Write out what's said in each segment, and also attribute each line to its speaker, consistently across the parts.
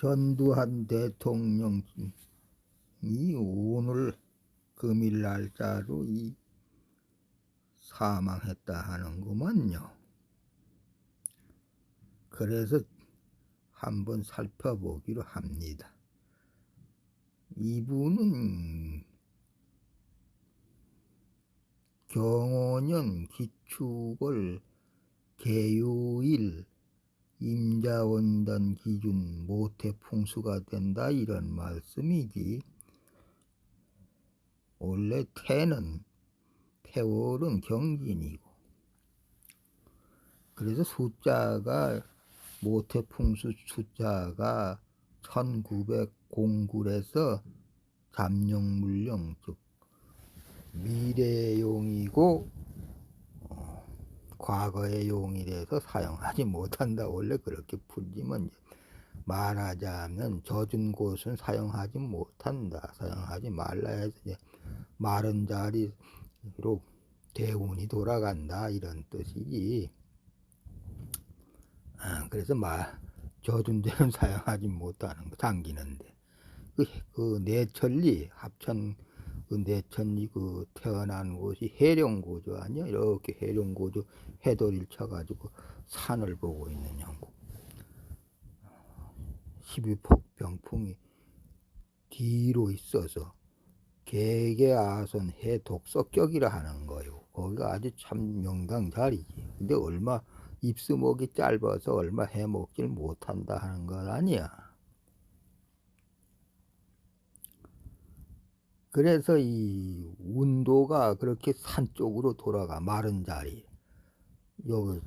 Speaker 1: 전두환 대통령이 오늘 금일 날짜로 이 사망했다 하는구만요. 그래서 한번 살펴보기로 합니다. 이분은 경호년 기축을 개요일 임자원단 기준 모태 풍수가 된다 이런 말씀이지. 원래 태는 태월은 경진이고 그래서 숫자가 모태 풍수 숫자가 1909에서 잠룡물령 즉 미래용이고 과거의 용이라서 사용하지 못한다. 원래 그렇게 풀지만 말하자면 젖은 곳은 사용하지 못한다. 사용하지 말라 해서 이제 마른 자리로 대운이 돌아간다 이런 뜻이지. 아, 그래서 말 젖은 데는 사용하지 못하는 거 당기는데 그, 그 내천리 합천 그 내천리 그 태어난 곳이 해령고조 아니야? 이렇게 해령고조 해돌이를 쳐가지고 산을 보고 있는 형국. 12폭 병풍이 뒤로 있어서 개개아선 해독석격이라 하는 거요. 거기가 아주 참 명당 자리지. 근데 얼마 입수목이 짧아서 얼마 해먹질 못한다 하는 건 아니야. 그래서 이 운도가 그렇게 산 쪽으로 돌아가 마른 자리. 여기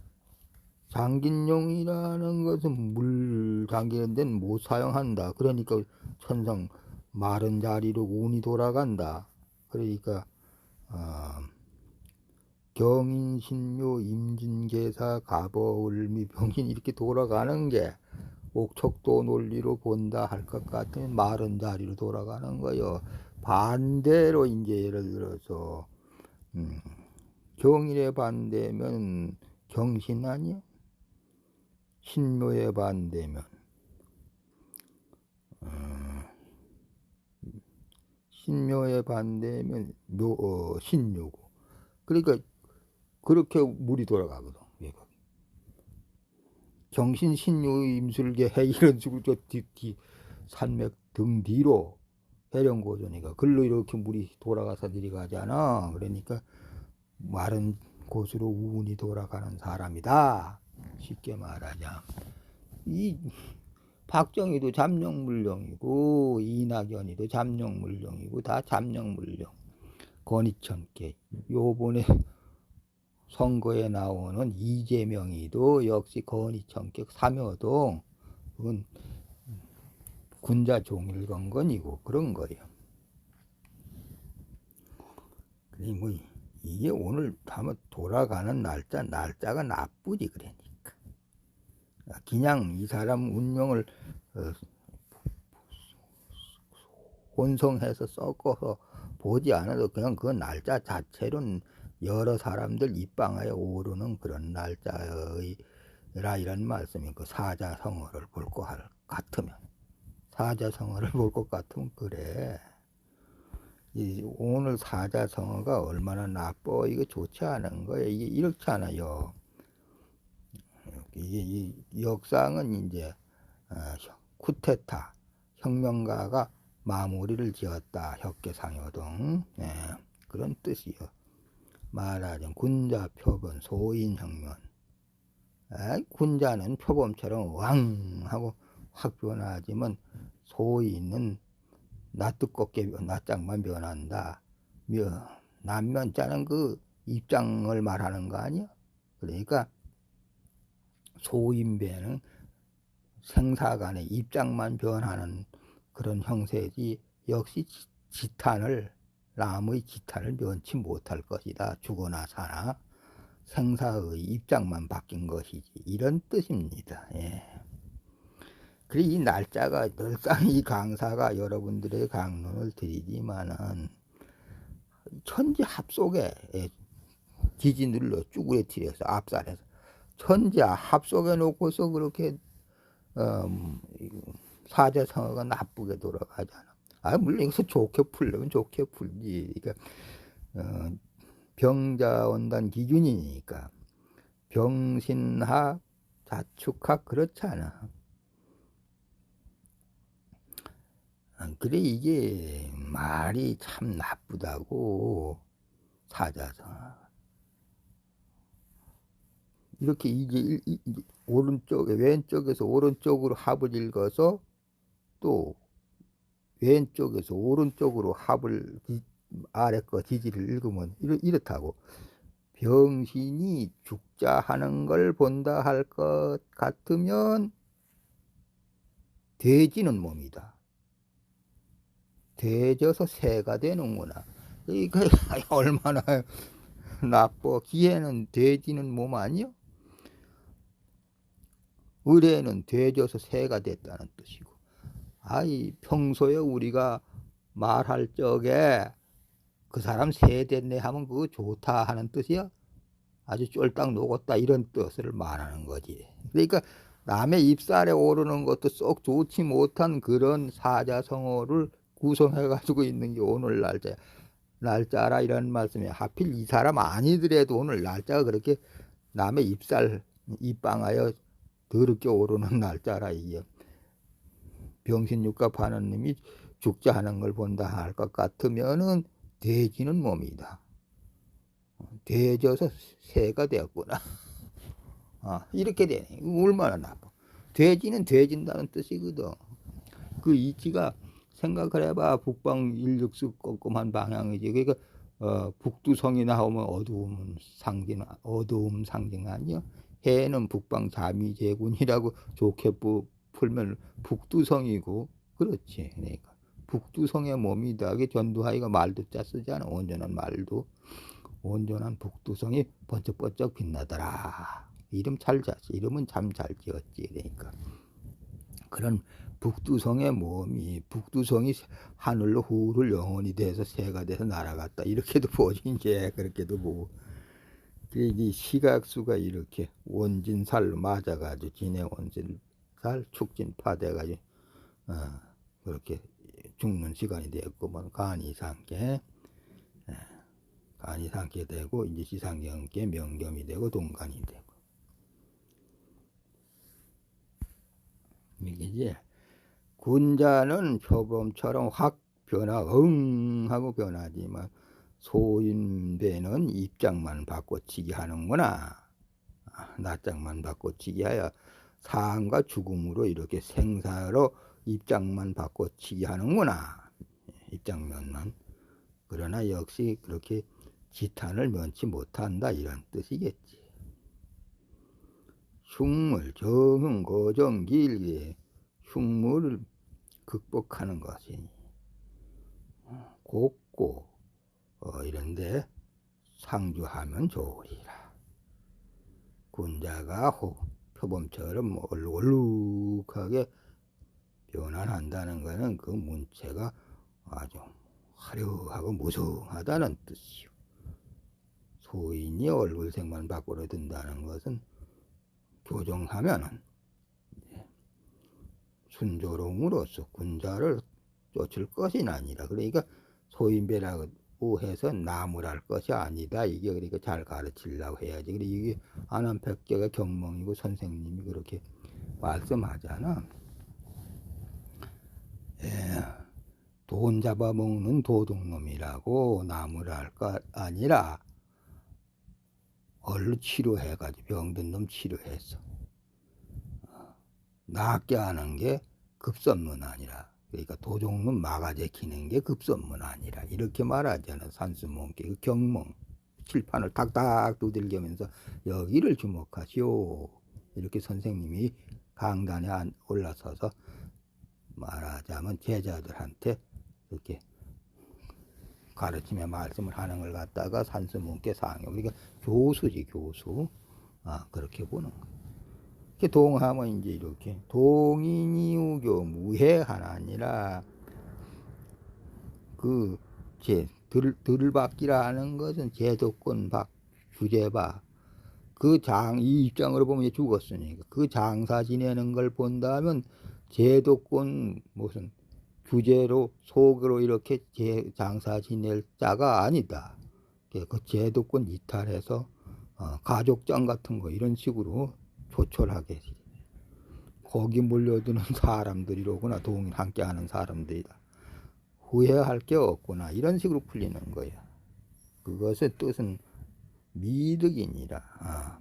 Speaker 1: 장긴용이라는 것은 물 잠기는 데는 못 사용한다. 그러니까 천상 마른 자리로 운이 돌아간다. 그러니까 어, 경인신묘 임진계사 가버울미 병신 이렇게 돌아가는 게 옥척도 논리로 본다 할 것 같으면 마른 자리로 돌아가는 거요. 반대로 이제 예를 들어서 음, 경일의 반대면 경신 아니야? 신묘의 반대면? 어, 신묘의 반대면 묘, 어, 신묘고. 그러니까 그렇게 물이 돌아가거든 외곽 경신 신묘 임술계 해 이런 식으로 저 뒤, 뒤 산맥 등 뒤로 해령고전이가 글로 이렇게 물이 돌아가서 내려가잖아. 그러니까 마른 곳으로 운이 돌아가는 사람이다. 쉽게 말하자. 이 박정희도 잠룡물령이고 이낙연이도 잠룡물령이고 다 잠룡물령. 권희천께 요번에 선거에 나오는 이재명이도 역시 삼여동 그건 군자 종일 건건이고 그런 거예요. 그래 뭐 이게 오늘 다면 돌아가는 날짜 날짜가 나쁘지 그러니까 그냥 이 사람 운명을 어, 혼성해서 섞어서 보지 않아도 그냥 그 날짜 자체로는 여러 사람들 입방하에 오르는 그런 날짜의,라 이런 말씀이 그 사자성어를 볼것 같으면 사자성어를 볼 것 같으면 그래. 이 오늘 사자성어가 얼마나 나빠 이거 좋지 않은 거야 이게 이렇지 않아요. 이게 이 역상은 이제 어, 쿠테타 혁명가가 마무리를 지었다 혁계상여동 예, 그런 뜻이요. 말하자면 군자 표본 소인 혁명 군자는 표범처럼 왕 하고 확 변하지만 소인은 낯두껍게 낯장만 변한다. 남면자는 그 입장을 말하는 거 아니야? 그러니까 소인배는 생사간의 입장만 변하는 그런 형세지 역시 지탄을 남의 지탄을 면치 못할 것이다. 죽어나 사나 생사의 입장만 바뀐 것이지 이런 뜻입니다. 예. 그래 이 날짜가 늘상 이 강사가 여러분들의 강론을 드리지만은 천지 합속에 지지 눌러 쭈그레티려서 압살해서 천지 합속에 놓고서 그렇게 음, 사자성어가 나쁘게 돌아가잖아. 아 물론 여기서 좋게 풀려면 좋게 풀지. 그러니까 어, 병자 원단 기준이니까 병신학 자축학 그렇잖아. 아, 그래 이게 말이 참 나쁘다고 사자성어. 이렇게 이게 일- 이- 이- 오른쪽에 왼쪽에서 오른쪽으로 합을 읽어서 또 왼쪽에서 오른쪽으로 합을 디- 아래 거 지지를 읽으면 이렇, 이렇다고 병신이 죽자 하는 걸 본다 할 것 같으면 돼지는 몸이다. 돼져서 새가 되는구나. 이거 얼마나 나빠. 기에는 돼지는 몸 아니요? 의뢰는 돼져서 새가 됐다는 뜻이고. 아이 평소에 우리가 말할 적에 그 사람 새 됐네 하면 그거 좋다 하는 뜻이야. 아주 쫄딱 녹았다 이런 뜻을 말하는 거지. 그러니까 남의 입살에 오르는 것도 썩 좋지 못한 그런 사자성어를 구성해 가지고 있는 게 오늘 날짜야. 날짜라 이런 말씀이 하필 이 사람 아니더라도 오늘 날짜가 그렇게 남의 입살 입방하여 더럽게 오르는 날짜라 이게 병신육갑 하는 놈이 죽자 하는 걸 본다 할 것 같으면은 돼지는 몸이다. 돼져서 새가 되었구나. 아, 이렇게 되네. 얼마나 나빠. 돼지는 돼진다는 뜻이거든. 그 이치가 생각을 해봐. 북방 일육수 꼼꼼한 방향이지. 그러니까 어, 북두성이 나오면 어두움 상징, 어두움 상징 아니야? 해는 북방 자미제군이라고 좋게 부, 풀면 북두성이고 그렇지. 그러니까 북두성의 몸이다. 그게 전두하이가 말도 짜 쓰잖아. 온전한 말도. 온전한 북두성이 번쩍번쩍 빛나더라. 이름 잘 잤지. 이름은 참 잘 지었지. 그러니까 그런 북두성의 몸이 북두성이 하늘로 후를 영원히 돼서 새가 돼서 날아갔다. 이렇게도 보지 이제 그렇게도 보고. 이 시각수가 이렇게 원진살로 맞아가지고 진해 원진살 축진파돼가지고 어, 그렇게 죽는 시간이 되었구먼 간이 상계 간이 상계 되고 이제 시상경계 명겸이 되고 동간이 되고 이게 이제 군자는 표범처럼 확 변화 응 하고 변하지만 소인배는 입장만 바꿔치기 하는구나. 아, 낯장만 바꿔치기 하여 상과 죽음으로 이렇게 생사로 입장만 바꿔치기 하는구나. 입장면만. 그러나 역시 그렇게 지탄을 면치 못한다 이런 뜻이겠지. 흉물, 정흥, 고정, 길게 흉물을 극복하는 것이니 곱고 어, 이런데 상주하면 좋으리라. 군자가 호, 표범처럼 얼룩얼룩하게 변환한다는 것은 그 문체가 아주 화려하고 무성하다는 뜻이요. 소인이 얼굴색만 밖으로 든다는 것은 교정하면은 순조롱으로서 군자를 쫓을 것이 아니라 그러니까 소인배라고 해서 나무랄 것이 아니다. 이게 그러니까 잘 가르치려고 해야지. 그래 이게 안한백제가 경몽이고 선생님이 그렇게 말씀하잖아. 예, 돈 잡아먹는 도둑놈이라고 나무랄 것 아니라 얼른 치료해가지고 병든 놈 치료해서 낫게 하는 게 급선문 아니라 그러니까 도종은 막아제키는 게 급선문 아니라 이렇게 말하잖아 산수몽께 그 경몽 칠판을 탁탁 두들기면서 여기를 주목하시오. 이렇게 선생님이 강단에 올라서서 말하자면 제자들한테 이렇게 가르치며 말씀을 하는 걸 갖다가 산수문께 상해. 우리가 교수지 교수. 아 그렇게 보는 거예요. 동하면 이제 이렇게 동인이우교 무해가 아니라 그제 들박기라 하는 것은 제도권 박 주제박 그장 이 입장으로 보면 죽었으니까 그 장사 지내는 걸 본다면 제도권 무슨 규제로 속으로 이렇게 제, 장사 지낼 자가 아니다. 그 제도권 이탈해서 어, 가족장 같은 거 이런 식으로 조촐하게 거기 몰려드는 사람들이로구나 동인 함께하는 사람들이다. 후회할 게 없구나 이런 식으로 풀리는 거야. 그것의 뜻은 미득이니라. 아,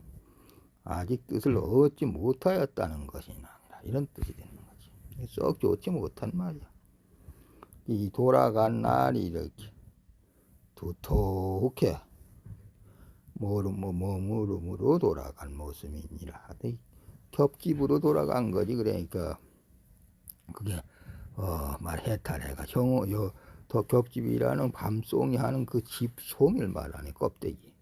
Speaker 1: 아직 뜻을 얻지 못하였다는 것이나 이런 뜻이 되는 거지. 썩 좋지 못한 말이야. 이 돌아간 날이 이렇게 두텁게 머무름으로 돌아간 모습이니라. 겹집으로 돌아간 거지. 그러니까 그게 어말 해탈해가 요더 겹집이라는 밤송이 하는 그 집 송이를 말하네 껍데기.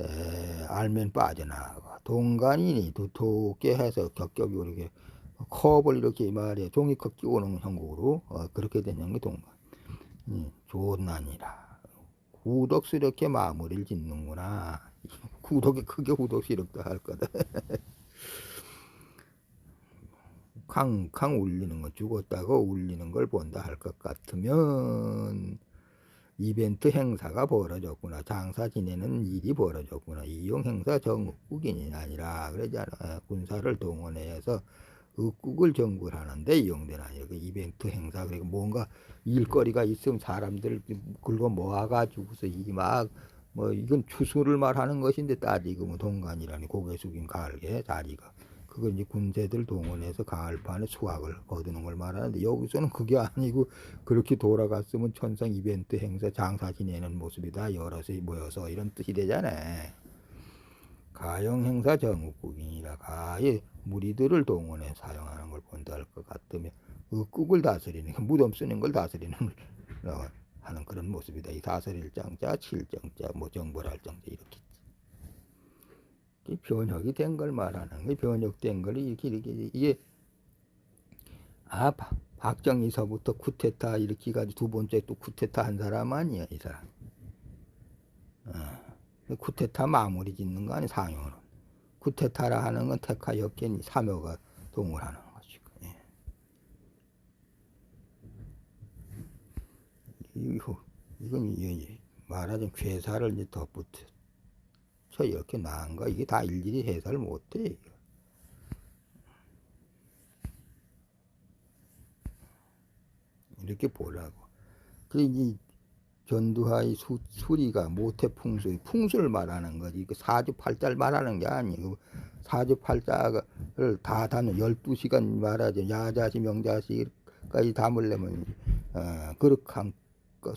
Speaker 1: 에, 알면 빠져나가 동간이니 두텁게 해서 겹겹이 이렇게 컵을 이렇게 말이야 종이컵 끼우는 형국으로 어, 그렇게 된 형이 동간. 음, 좋은 난이라. 후덕스럽게 마무리를 짓는구나. 후덕이 크게 후덕스럽다 할 거다. 캉캉 울리는 거 죽었다고 울리는 걸 본다 할 것 같으면 이벤트 행사가 벌어졌구나 장사 지내는 일이 벌어졌구나 이용 행사 정국인이 아니라 그러잖아 군사를 동원해서 읍국을 정국을 하는데 이용되나 그 이벤트 행사. 그리고 뭔가 일거리가 있으면 사람들 긁어 모아가지고서 이 막 뭐 이건 추수를 말하는 것인데 따지고 뭐 동간이라니 고개 숙인 가을에 자리가. 그걸 이제 군대들 동원해서 가을판에 수확을 거두는 걸 말하는데 여기서는 그게 아니고 그렇게 돌아갔으면 천상 이벤트 행사 장사 지내는 모습이다. 여럿이 모여서 이런 뜻이 되잖아. 가영 행사 정국국이니라 가의 무리들을 동원해 사용하는 걸 본다 할 것 같으면 읍국을 다스리는 무덤 쓰는 걸 다스리는 어, 하는 그런 모습이다. 이 다스릴 장자, 칠정자, 뭐 정벌할 정자 이렇게 변혁이 된 걸 말하는 게 변혁된 걸 이렇게 이렇게 이게 아 박정희서부터 쿠데타 이렇게 가지고 두 번째 또 쿠데타 한 사람 아니야 이 사람. 어. 쿠데타 마무리 짓는 거 아니 상효는. 쿠데타라 하는 건 테카 역견 사묘가 동을하는 것이고. 예. 이거 이건 말하자면 괴사를 이제 덧붙여 저 이렇게 나은 거 이게 다 일일이 해설 못해. 이렇게 보라고. 그래 이 전두하의 수, 수리가 모태풍수, 풍수를 말하는 거지. 그 사주팔자를 말하는 게 아니고 사주팔자를 다 다는 12시간 말하죠. 야자시, 명자시까지 담으려면 어, 것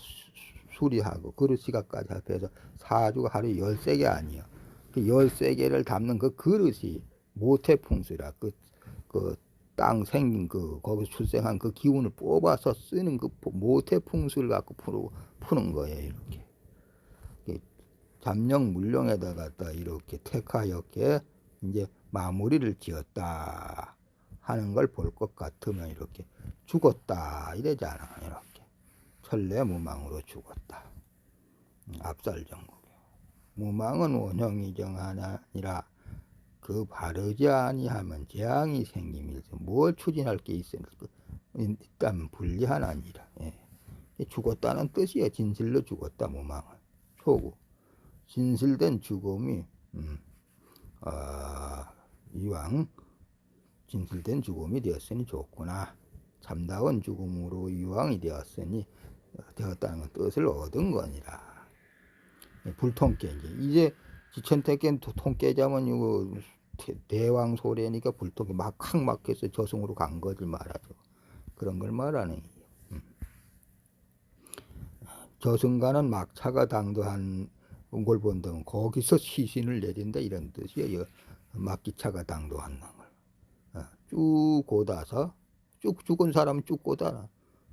Speaker 1: 수리하고 그릇 시각까지 합해서 사주가 하루 열세 개 아니야. 그 열세 개를 담는 그 그릇이 모태풍수라 그, 그 땅 생긴 그 거기서 출생한 그 기운을 뽑아서 쓰는 그 모태 풍수를 갖고 푸는, 푸는 거예요 이렇게. 잠령 물령에다 갖다 이렇게 택하였게 이제 마무리를 지었다 하는 걸 볼 것 같으면 이렇게 죽었다 이러잖아 이렇게. 천래 무망으로 죽었다. 압살 정국에 무망은 원형이 정하니라 그 바르지 아니하면 재앙이 생김일서 뭘 추진할 게 있으니까? 일단 불리하나니라. 예. 죽었다는 뜻이야. 진실로 죽었다 무망은 초구 진실된 죽음이 음, 아, 이왕 진실된 죽음이 되었으니 좋구나. 참다운 죽음으로 이왕이 되었으니 되었다는 건 뜻을 얻은 거니라. 불통깨 이제. 이제 지천택견 통깨자면 이거 대왕 소래니까 불통이 막확 막혀서 저승으로 간 거를 말하죠. 그런 걸 말하는 음. 저승가는 막차가 당도한 걸 본다면 거기서 시신을 내린다 이런 뜻이에요. 막기차가 당도한다는 걸. 어, 쭉 고다서 쭉 죽은 사람 쭉 고다라.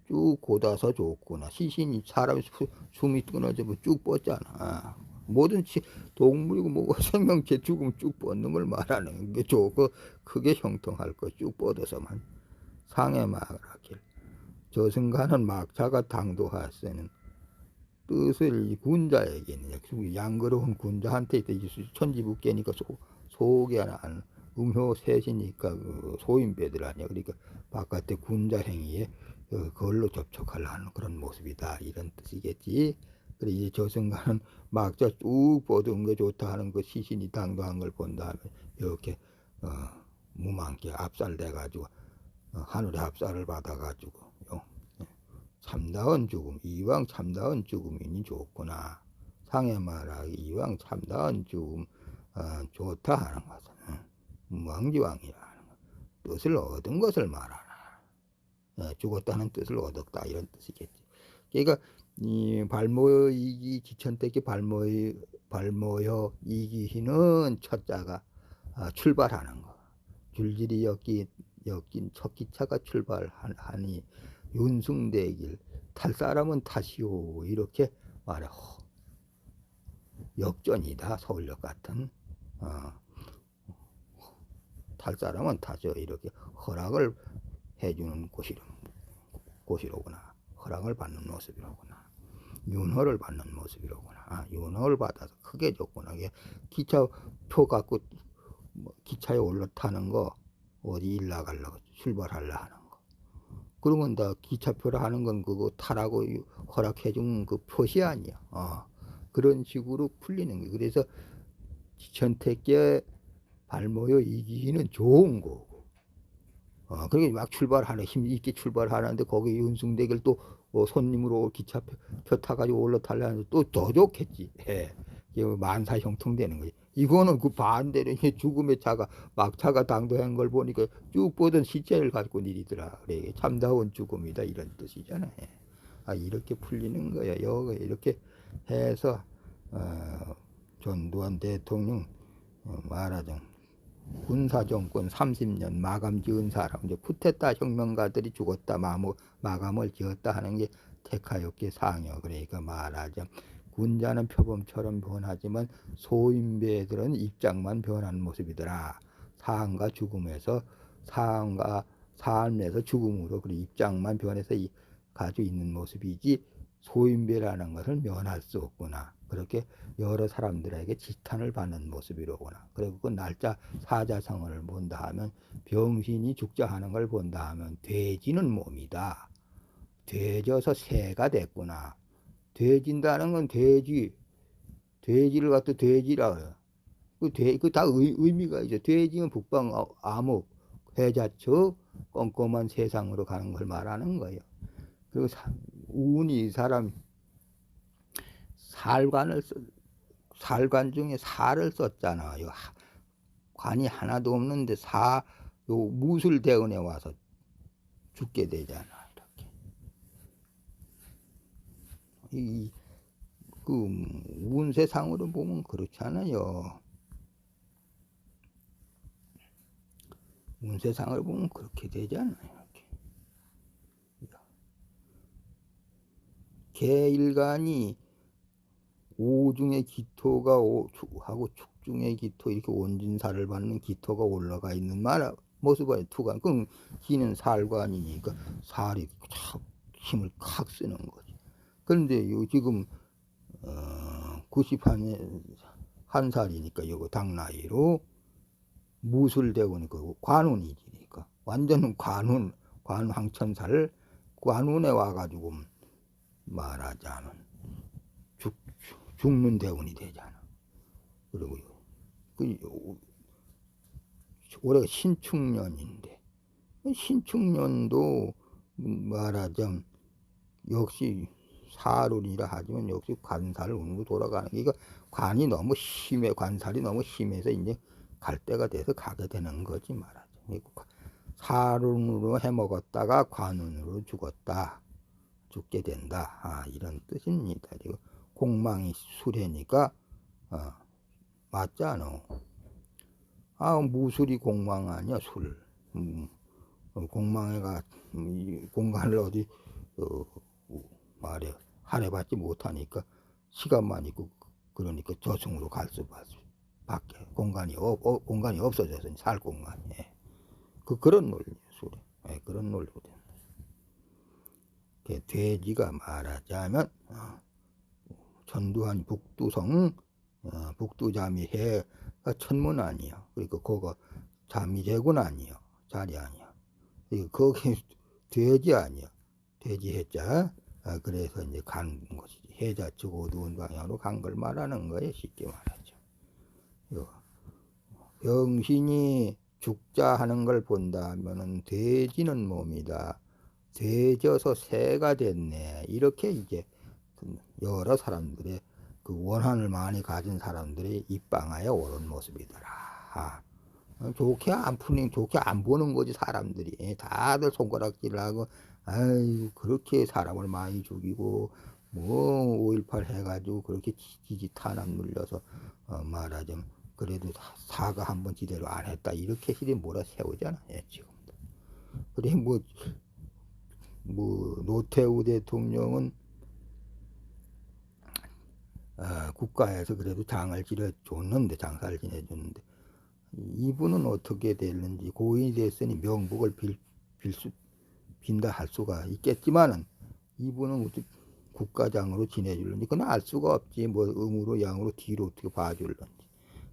Speaker 1: 쭉 고다서 좋구나. 시신이 사람이 수, 숨이 끊어지면 쭉 뻗잖아. 뭐든지 동물이고 뭐고 생명체 죽으면 쭉 뻗는 걸 말하는 게 좋고 크게 형통할 거 쭉 뻗어서만 상해 말하길. 저승가는 막차가 당도하세는 뜻을 이 군자에게는 양거로운 군자한테 천지북계니까 속에 안 음효 셋이니까 그 소인배들 아니야. 그러니까 바깥에 군자 행위에 어, 그걸로 접촉하려는 그런 모습이다 이런 뜻이겠지. 그래 이제 저승가는 막자 쭉 보던 게 좋다 하는 그 시신이 당도한 걸 본 다음에 이렇게 어, 무망께 압살돼 가지고 어, 하늘의 압살을 받아 가지고 참다운 죽음 이왕 참다운 죽음이니 좋구나. 상해 말하기 이왕 참다운 죽음 어, 좋다 하는 것은 무왕지왕이라는 것. 뜻을 얻은 것을 말하라. 어, 죽었다는 뜻을 얻었다. 이런 뜻이겠지. 그러니까 이 발모여 이기 지천택기 발모여 발모여 이기희는 첫자가 아, 출발하는 거. 줄줄이 엮인 엮인 첫 기차가 출발하니 윤승대길 탈 사람은 타시오 이렇게 말해 역전이다 서울역 같은. 어, 탈 사람은 타죠 이렇게. 허락을 해주는 곳이로, 곳이로구나. 허락을 받는 모습이로구나 윤허를 받는 모습이로구나. 아, 윤허를 받아서 크게 줬구나. 이게 기차 표 갖고 뭐 기차에 올라타는 거 어디 일 나가려고 출발하려 하는 거. 그러면 다 기차표를 하는 건 그거 타라고 허락해 준 그 표시 아니야. 어. 그런 식으로 풀리는 거예요 그래서 전택계 발모여 이기는 좋은 거고. 어, 그러니까 막 출발하는 힘 있게 출발하는데 거기 윤승대결 또 어, 손님으로 기차표 표 타가지고 올라타려는데 또더 좋겠지 예. 만사 형통되는 거지 이거는 그 반대로 죽음의 차가 막차가 당도한 걸 보니까 쭉 보던 시체를 갖고 내리더라. 그래 참다운 죽음이다 이런 뜻이잖아요. 아 이렇게 풀리는 거야. 여기 이렇게 해서 어, 전두환 대통령 어, 말하자면 군사정권 30년 마감 지은 사람 이제 쿠데타 혁명가들이 죽었다 마무, 마감을 지었다 하는 게 테카였기 상여 그러니까 말하자면 군자는 표범처럼 변하지만 소인배들은 입장만 변한 모습이더라. 사함과 죽음에서 사함과 삶에서 죽음으로 그 입장만 변해서 가지고 있는 모습이지 소인배라는 것을 면할 수 없구나. 그렇게 여러 사람들에게 지탄을 받는 모습이로구나. 그리고 그 날짜 사자성어를 본다 하면 병신이 죽자 하는 걸 본다 하면 돼지는 몸이다. 돼져서 새가 됐구나. 돼진다는 건 돼지, 돼지를 갖다 돼지라 그래요. 그 돼, 그다 의미가 있어. 돼지는 북방 암흑, 회자처, 꼼꼼한 세상으로 가는 걸 말하는 거예요. 그리고 사, 운이 사람 살관을 써, 살관 중에 살을 썼잖아 요. 관이 하나도 없는데 사, 요 무술대원에 와서 죽게 되잖아. 이, 그, 운세상으로 보면 그렇잖아요. 운세상을 보면 그렇게 되잖아요. 개일간이 오중의 기토가 오, 하고 축중의 기토 이렇게 원진사를 받는 기토가 올라가 있는 말 모습을 투간 그럼 기는 살관이니까 살이 힘을 칵 쓰는 거지. 그런데 요 지금 어, 90한 한 살이니까 요거 당나이로 무술대원이니까 관운이니까 완전 관운 관황천살 관운에 와가지고 말하자면 죽, 죽는 대원이 되잖아. 그리고 그 올해가 신축년인데 신축년도 말하자면 역시 사륜이라 하지만 역시 관살 운으로 돌아가는 게 이거 관이 너무 심해 관살이 너무 심해서 이제 갈 때가 돼서 가게 되는 거지 말하자. 사륜으로 해먹었다가 관운으로 죽었다. 죽게 된다. 아, 이런 뜻입니다. 그리고 공망이 술해니까 어, 맞잖아. 아 무술이 공망 아니야 술. 음, 어, 공망에가 음, 공간을 어디 어, 말해 할애받지 못하니까 시간만 있고 그러니까 저승으로 갈 수밖에 공간이 없 어, 공간이 없어져서 살 공간이 예. 그 그런 논리 소리 예, 그런 논리거든. 돼지가 말하자면 어, 전두환 북두성 어, 북두자미 해가 천문 아니야. 그러니까 그거 자미제군 아니요. 자리. 이거 거기 돼지 아니요. 돼지 해자. 아, 그래서 이제 간 것이지. 해자 측 어두운 방향으로 간 걸 말하는 거예요. 쉽게 말하죠. 병신이 죽자 하는 걸 본다 하면은 돼지는 몸이다. 돼져서 새가 됐네. 이렇게 이제 여러 사람들의 그 원한을 많이 가진 사람들의 입방하에 오른 모습이더라. 아, 좋게 안 푸는, 좋게 안 보는 거지, 사람들이. 다들 손가락질을 하고, 아유, 그렇게 사람을 많이 죽이고, 뭐, 5.18 해가지고, 그렇게 지지 탄압 눌려서, 어, 말하자면, 그래도 사과 한번 제대로 안 했다. 이렇게 시대 몰아 세우잖아, 예, 지금도. 그래, 뭐, 뭐, 노태우 대통령은, 아, 국가에서 그래도 장을 지내줬는데, 장사를 지내줬는데, 이분은 어떻게 됐는지, 고인이 됐으니 명복을 빌, 빌 수, 빈다 할 수가 있겠지만은, 이분은 어떻게 국가장으로 지내줄는지, 그건 알 수가 없지. 뭐, 음으로, 양으로, 뒤로 어떻게 봐줄는지.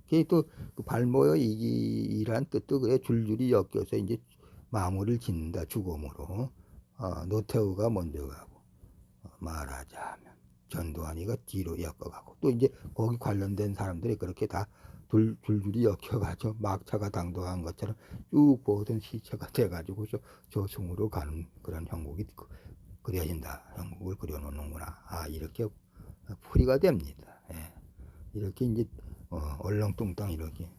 Speaker 1: 그게 또 그 발모여 이기란 뜻도 그래 줄줄이 엮여서 이제 마무리를 짓는다, 죽음으로. 어, 노태우가 먼저 가고, 어, 말하자면. 전두환이가 뒤로 엮어가고 또 이제 거기 관련된 사람들이 그렇게 다 줄, 줄줄이 엮여가지고 막차가 당도한 것처럼 쭉 보던 시체가 돼가지고 저, 저승으로 가는 그런 형국이 그- 그려진다. 형국을 그려놓는구나. 아 이렇게 풀이가 됩니다. 예. 이렇게 이제 어, 얼렁뚱땅 이렇게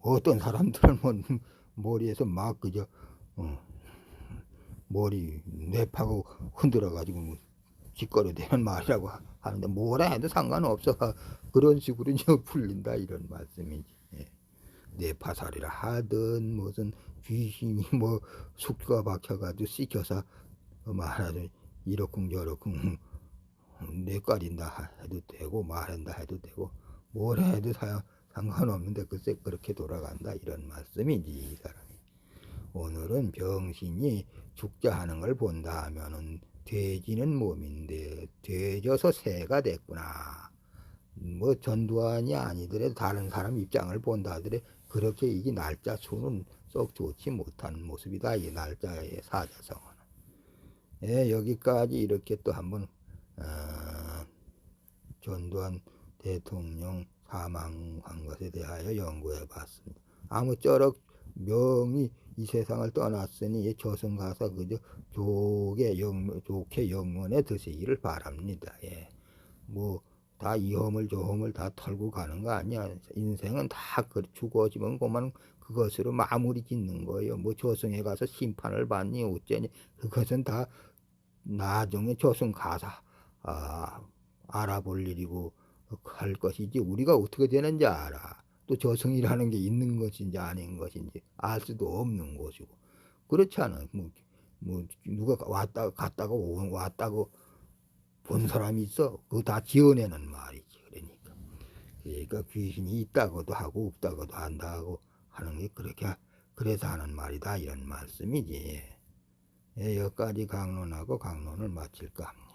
Speaker 1: 어떤 사람들은 뭐 머리에서 막 그저 어, 머리 뇌파고 흔들어 가지고 뭐 짓거려대는 말이라고 하는데 뭐라 해도 상관없어. 그런 식으로 이제 풀린다 이런 말씀이지. 예. 뇌파살이라 하든 무슨 귀신이 뭐 숙주가 박혀가지고 씻겨서 말하자면 이러쿵 저러쿵 뇌까린다 해도 되고 말한다 해도 되고 뭘 해도 사, 상관없는데 글쎄 그렇게 돌아간다 이런 말씀이지 이 사람이. 오늘은 병신이 죽자 하는 걸 본다 하면은 돼지는 몸인데 돼져서 새가 됐구나. 뭐 전두환이 아니더라도 다른 사람 입장을 본다 하더라도 그렇게 이게 날짜 수는 썩 좋지 못한 모습이다. 이 날짜의 사자성어는. 예, 여기까지 이렇게 또 한번 어, 전두환 대통령 사망한 것에 대하여 연구해 봤습니다. 아무쪼록 명이 이 세상을 떠났으니 저승 가서 그저 좋게 영 좋게 영원에 드시기를 바랍니다. 예. 뭐 다 이험을 저험을 다 털고 가는 거 아니야. 인생은 다 그 죽어지면 그만 그것으로 마무리 짓는 거예요. 뭐 저승에 가서 심판을 받니 어쩌니 그것은 다 나중에 저승 가서 아, 알아볼 일이고 할 것이지 우리가 어떻게 되는지 알아. 또 저승이라는 게 있는 것인지 아닌 것인지 알 수도 없는 것이고. 그렇지 않아 뭐, 뭐 누가 왔다 갔다가 오, 왔다고 본 사람이 있어. 그거 다 지어내는 말이지. 그러니까. 그러니까 귀신이 있다고도 하고 없다고도 한다고 하는 게 그렇게 그래서 하는 말이다. 이런 말씀이지. 예, 여기까지 강론하고 강론을 마칠까 합니다.